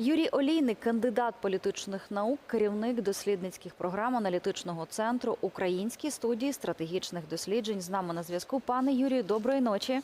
Юрій Олійник, кандидат політичних наук, керівник дослідницьких програм аналітичного центру Українській студії стратегічних досліджень. З нами на зв'язку. Пане Юрію, доброї ночі.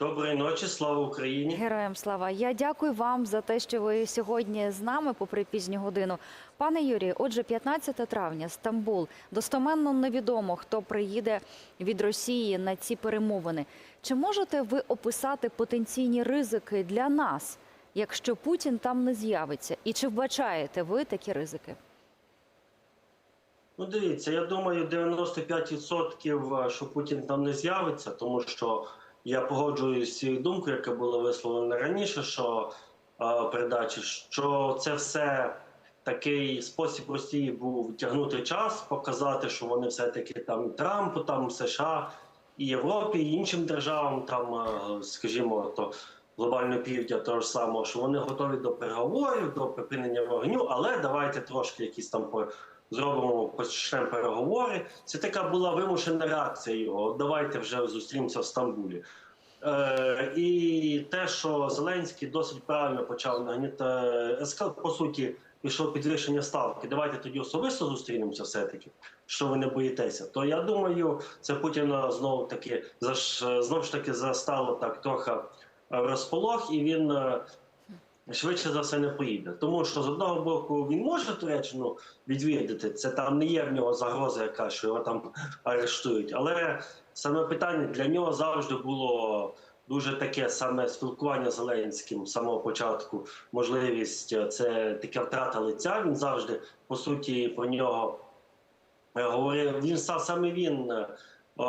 Доброї ночі, слава Україні. Героям слава. Я дякую вам за те, що ви сьогодні з нами, попри пізню годину. Пане Юрію, отже, 15 травня, Стамбул. Достоменно невідомо, хто приїде від Росії на ці перемовини. Чи можете ви описати потенційні ризики для нас, якщо Путін там не з'явиться? І чи вбачаєте ви такі ризики? Ну, дивіться, я думаю, 95% що Путін там не з'явиться, тому що я погоджуюсь з цією думкою, яка була висловлена раніше, що е, передачі, що це все такий спосіб Росії був тягнути час, показати, що вони все-таки там Трампу, там США, і Європі, і іншим державам, там, е, скажімо, то глобального півдня того ж самого, що вони готові до переговорів, до припинення вогню, але давайте трошки якісь там зробимо почнемо переговори. Це така була вимушена реакція його. Давайте вже зустрінемося в Стамбулі. Е, і те, що Зеленський досить правильно почав нагнітати СК, по суті, пішов підвищення ставки. Давайте тоді особисто зустрінемося, все-таки, що ви не боїтеся. То я думаю, це Путіна знову таки знову ж таки застало так трохи е, розполох, і він. е, Швидше за все не поїде, тому що з одного боку він може Туреччину відвідати. Це там не є в нього загроза, яка що його там арештують. Але саме питання для нього завжди було дуже таке саме спілкування з Зеленським з самого початку. Можливість е, це така втрата лиця. Він завжди по суті про нього е, говорив. Він сам саме він. Е,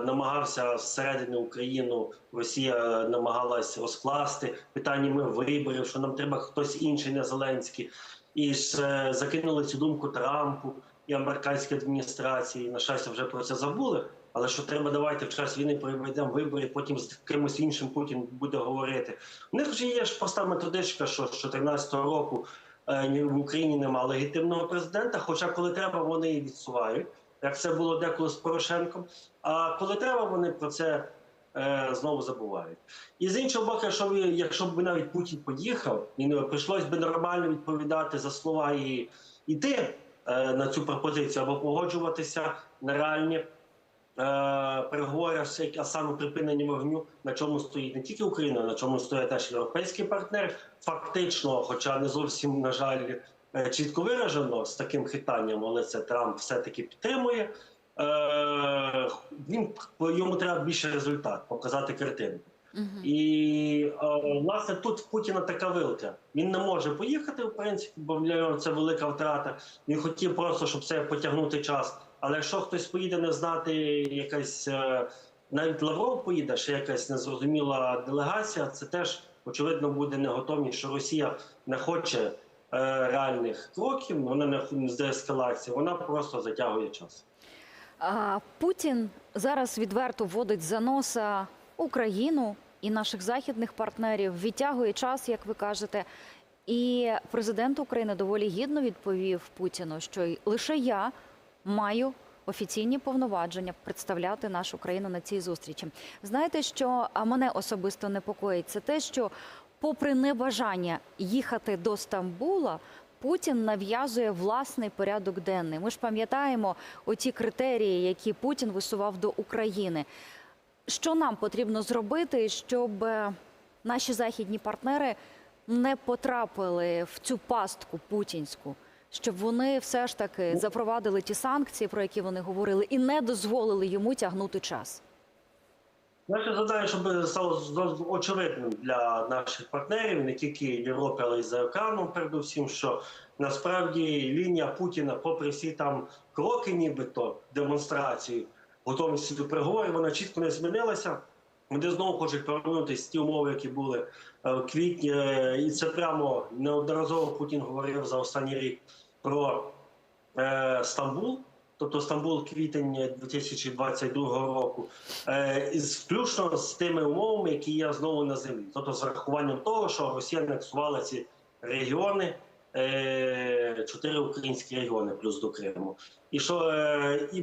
намагався всередині Україну Росія намагалась розкласти питаннями виборів, що нам треба хтось інший, не Зеленський, і ж е, закинули цю думку Трампу і американській адміністрації. На щастя, вже про це забули. Але що треба давайте в час війни проведемо вибори, потім з кимось іншим Путін буде говорити. У них вже є ж проста методичка, що з 2014 року е, в Україні немає легітимного президента. Хоча, коли треба, вони і відсувають, як це було деколи з Порошенком. А коли треба, вони про це е, знову забувають. І з іншого боку, якщо ви, якщо б навіть Путін поїхав, і не прийшлось би нормально відповідати за слова і йти е, на цю пропозицію або погоджуватися на реальні. е, Переговори, а саме припинення вогню, на чому стоїть не тільки Україна, на чому стоять теж європейські партнери. Фактично, хоча не зовсім на жаль чітко виражено з таким хитанням, але це Трамп все-таки підтримує. Е, Він йому треба більше результат, показати картинку. І е, власне тут в Путіна така вилка. Він не може поїхати, в принципі, бо для нього це велика втрата. Він хотів просто, щоб це потягнути час. Але якщо хтось поїде не знати якась, е, навіть Лавров поїде, ще якась незрозуміла делегація, це теж очевидно буде неготовність, що Росія не хоче е, реальних кроків, вона не з деескалації, вона просто затягує час. Путін зараз відверто вводить за носа Україну і наших західних партнерів, відтягує час, як ви кажете. І президент України доволі гідно відповів Путіну, що лише я маю офіційні повноваження представляти нашу країну на цій зустрічі. Знаєте, що мене особисто непокоїть, це те, що, попри небажання їхати до Стамбула, Путін нав'язує власний порядок денний. Ми ж пам'ятаємо оті критерії, які Путін висував до України. Що нам потрібно зробити, щоб е, наші західні партнери не потрапили в цю пастку путінську, щоб вони все ж таки запровадили ті санкції, про які вони говорили, і не дозволили йому тягнути час? Наша задача, щоб стало очевидним для наших партнерів, не тільки Європи, але й за океаном, передусім, що насправді лінія Путіна, попри всі там кроки, нібито демонстрації, готовності до переговорів, вона чітко не змінилася. Вони знову хочуть повернутися ті умови, які були е, в квітні, Е, і це прямо неодноразово Путін говорив за останній рік про е, Стамбул. Тобто Стамбул квітень 2022 року, е, включно з тими умовами, які є знову на землі, тобто з врахуванням того, що Росія анексувала ці регіони, е, чотири українські регіони плюс до Криму. І що е, і,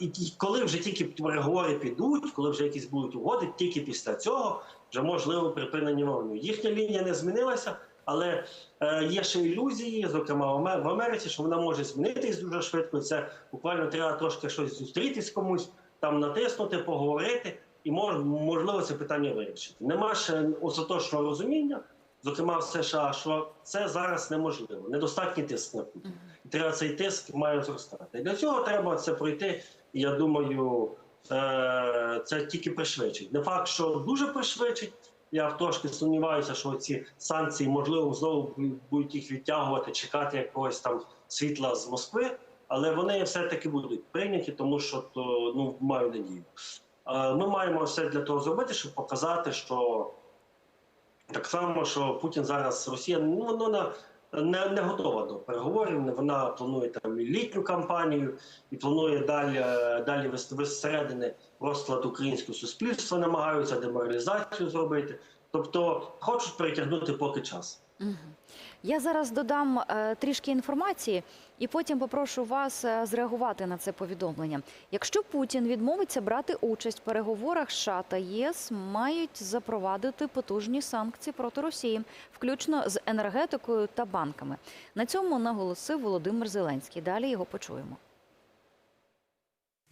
і, і коли вже тільки переговори підуть, коли вже якісь будуть угоди, тільки після цього вже можливо припинення вогню. Їхня лінія не змінилася, але е, є ще ілюзії, зокрема в Аме- в Америці, що вона може змінитись дуже швидко. Це буквально треба трошки щось зустрітись комусь, там натиснути, поговорити, і мож, можливо це питання вирішити. Нема ще остаточного розуміння, зокрема в США, що це зараз неможливо. Недостатній тиск на Путіна. І треба цей тиск має зростати. Для цього треба це пройти. І я думаю, е, це тільки пришвидшить. Не факт, що дуже пришвидшить. Я трошки сумніваюся, що ці санкції можливо знову будуть їх відтягувати, чекати якогось там світла з Москви, але вони все-таки будуть прийняті, тому що то ну маю надію. Е, Ми маємо все для того зробити, щоб показати, що так само, що Путін зараз Росія ну вона не, не готова до переговорів. Вона планує там літню кампанію і планує далі, е, далі вести зсередини розклад українського суспільства, намагаються деморалізацію зробити. Тобто хочуть перетягнути поки час. Я зараз додам е, трішки інформації і потім попрошу вас е, зреагувати на це повідомлення. Якщо Путін відмовиться брати участь в переговорах, США та ЄС мають запровадити потужні санкції проти Росії, включно з енергетикою та банками. На цьому наголосив Володимир Зеленський. Далі його почуємо.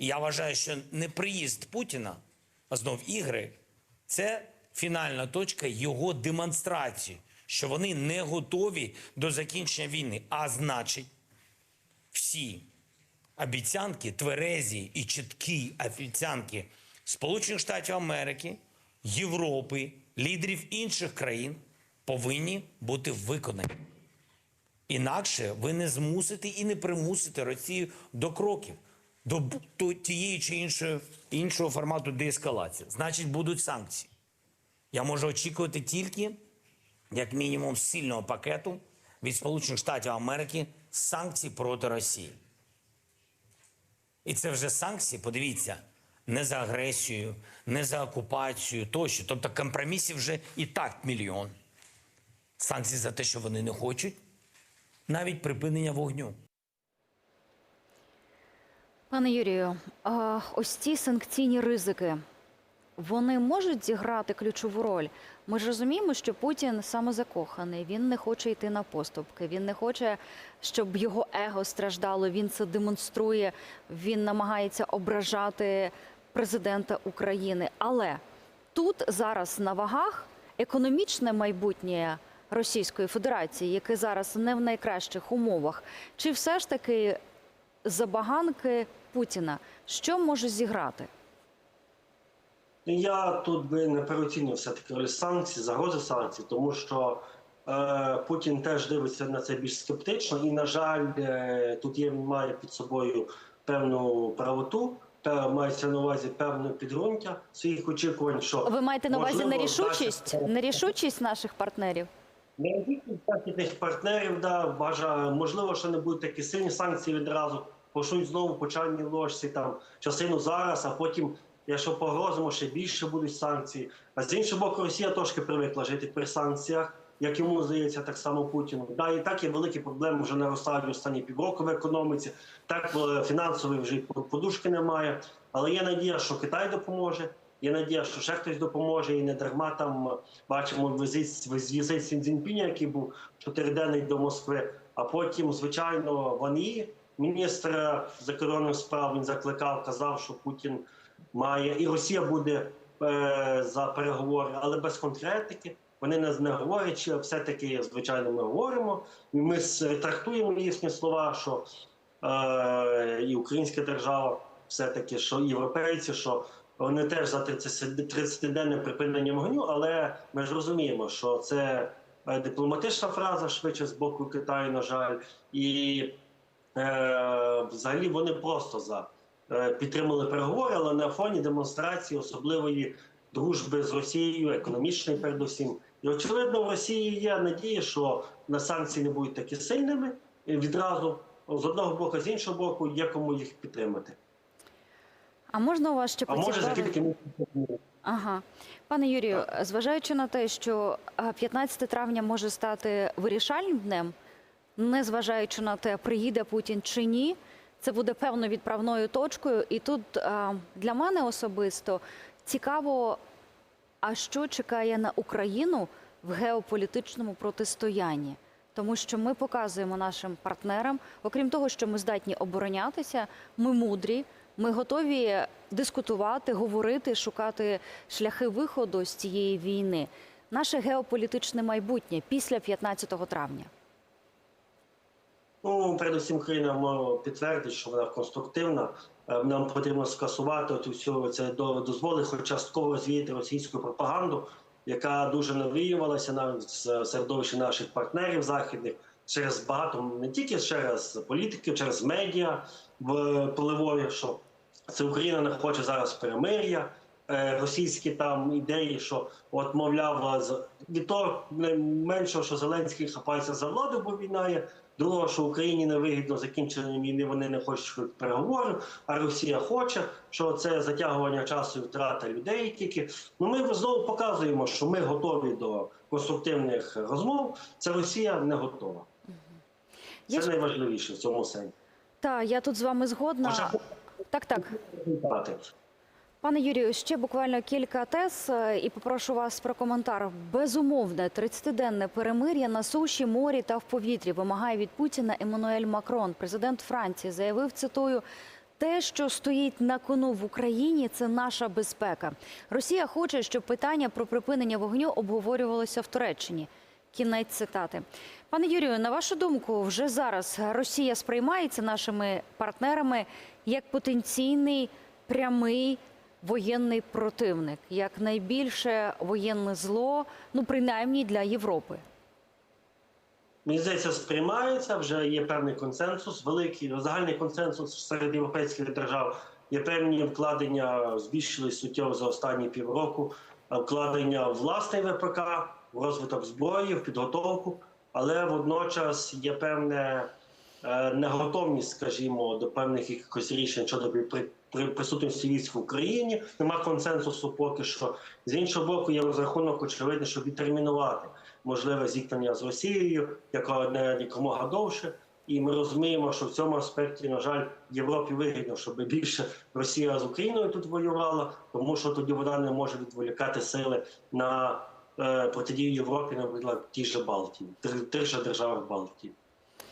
Я вважаю, що неприїзд Путіна, а знов ігри, це фінальна точка його демонстрації, що вони не готові до закінчення війни. А значить, всі обіцянки, тверезі і чіткі обіцянки Сполучених Штатів Америки, Європи, лідерів інших країн повинні бути виконані. Інакше ви не змусите і не примусите Росію до кроків, до тієї чи іншої іншого формату деескалації. Значить, будуть санкції. Я можу очікувати тільки, як мінімум, сильного пакету від Сполучених Штатів Америки санкцій проти Росії. І це вже санкції, подивіться, не за агресію, не за окупацію тощо. Тобто компромісів вже і так мільйон. Санкції за те, що вони не хочуть, навіть припинення вогню. Пане Юрію, ось ці санкційні ризики. Вони можуть зіграти ключову роль. Ми ж розуміємо, що Путін самозакоханий, він не хоче йти на поступки, він не хоче, щоб його его страждало. Він це демонструє, він намагається ображати президента України. Але тут зараз на вагах економічне майбутнє Російської Федерації, яке зараз не в найкращих умовах, чи все ж таки забаганки Путіна, що може зіграти? Я тут би не переоцінював все-таки роль санкцій, загрози санкцій, тому що е, Путін теж дивиться на це більш скептично, і, на жаль, е, тут є має під собою певну правоту, та мається на увазі певне підґрунтя своїх очікувань. Що Ви маєте на увазі нерішучість, вдасться- нерішучість наших партнерів? Необхідність західних партнерів, да, бажаю, можливо, що не будуть такі сильні санкції відразу, почнуть знову по чайній ложці, там, частину зараз, а потім, якщо погрозимо, ще більше будуть санкції. А з іншого боку, Росія трошки привикла жити при санкціях, як йому здається, так само Путіну. Да, і так є великі проблеми вже наростають останні півроку в економіці, так е, фінансової вже подушки немає. Але є надія, що Китай допоможе. Є надія, що ще хтось допоможе, і не дарма там е, бачимо візит, візит Сін Цзіньпіня, який був чотириденний до Москви. А потім, звичайно, Ван Ї, міністр закордонних справ, він закликав, казав, що Путін має і Росія буде е, за переговори, але без конкретики. Вони не, не говорять, що все-таки, звичайно, ми говоримо. І ми трактуємо їхні слова, що е, і українська держава, все-таки, що європейці, що вони теж за 30 30-денне припинення вогню, але ми ж розуміємо, що це е, дипломатична фраза швидше з боку Китаю, на жаль, і взагалі вони просто за е, підтримали переговори, але на фоні демонстрації особливої дружби з Росією, економічної передусім. І очевидно, в Росії є надія, що на санкції не будуть такі сильними відразу з одного боку, з іншого боку, є кому їх підтримати. А можна у вас ще А може за кілька. Ага. Пане Юрію, зважаючи на те, що е, 15 травня може стати вирішальним днем, незважаючи на те, приїде Путін чи ні, це буде певно відправною точкою. І тут для мене особисто цікаво, А що чекає на Україну в геополітичному протистоянні? Тому що ми показуємо нашим партнерам, окрім того, що ми здатні оборонятися, ми мудрі, ми готові дискутувати, говорити, шукати шляхи виходу з цієї війни. Наше геополітичне майбутнє після 15 травня. Ну, передусім, Україна може підтвердить, що вона конструктивна. Е, Нам потрібно скасувати от всю це до- дозволи, хоч частково розвіяти російську пропаганду, яка дуже навіювалася навіть з середовища наших партнерів західних через багато не тільки через політиків, через медіа в поливові, що це Україна не хоче зараз перемир'я. Е, Російські там ідеї, що от мовляв, від того меншого, що Зеленський хапається за владу, бо війна є. Другого, що Україні невигідно закінчення війни, вони не хочуть переговорів, а Росія хоче, що це затягування часу і втрата людей тільки. Ну ми знову показуємо, що ми готові до конструктивних розмов. Це Росія не готова. Це Я найважливіше в цьому сенсі. Та я тут з вами згодна. Хоча Так, так. Пане Юрію, ще буквально кілька тез е, і попрошу вас про коментар. Безумовне 30-денне перемир'я на суші, морі та в повітрі вимагає від Путіна Еммануель Макрон. Президент Франції заявив цитую. Те, що стоїть на кону в Україні, це наша безпека. Росія хоче, щоб питання про припинення вогню обговорювалося в Туреччині. Кінець цитати. Пане Юрію, на вашу думку, вже зараз Росія сприймається нашими партнерами як потенційний прямий воєнний противник, як найбільше воєнне зло, ну принаймні для Європи. Мені здається, сприймається, вже є певний консенсус, великий загальний консенсус серед європейських держав. Є певні вкладення, збільшились суттєво за останні півроку. Вкладення в власний ВПК, в розвиток зброї, в підготовку, але водночас є певне неготовність, скажімо, до певних якихось рішень щодо при, при присутності військ в Україні. Нема консенсусу поки що. З іншого боку, є розрахунок, очевидно, щоб відтермінувати можливе зіткнення з Росією, яка не якомога довше. І ми розуміємо, що в цьому аспекті, на жаль, Європі вигідно, щоб більше Росія з Україною тут воювала, тому що тоді вона не може відволікати сили на е, протидію Європі, наприклад, в тій же Балтії, тих же державах Балтії.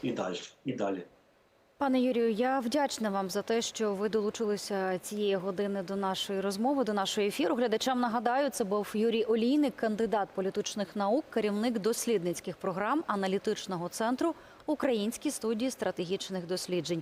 І далі. І далі. Пане Юрію, я вдячна вам за те, що ви долучилися цієї години до нашої розмови, до нашого ефіру. Глядачам нагадаю, це був Юрій Олійник, кандидат політичних наук, керівник дослідницьких програм аналітичного центру Українській студії стратегічних досліджень.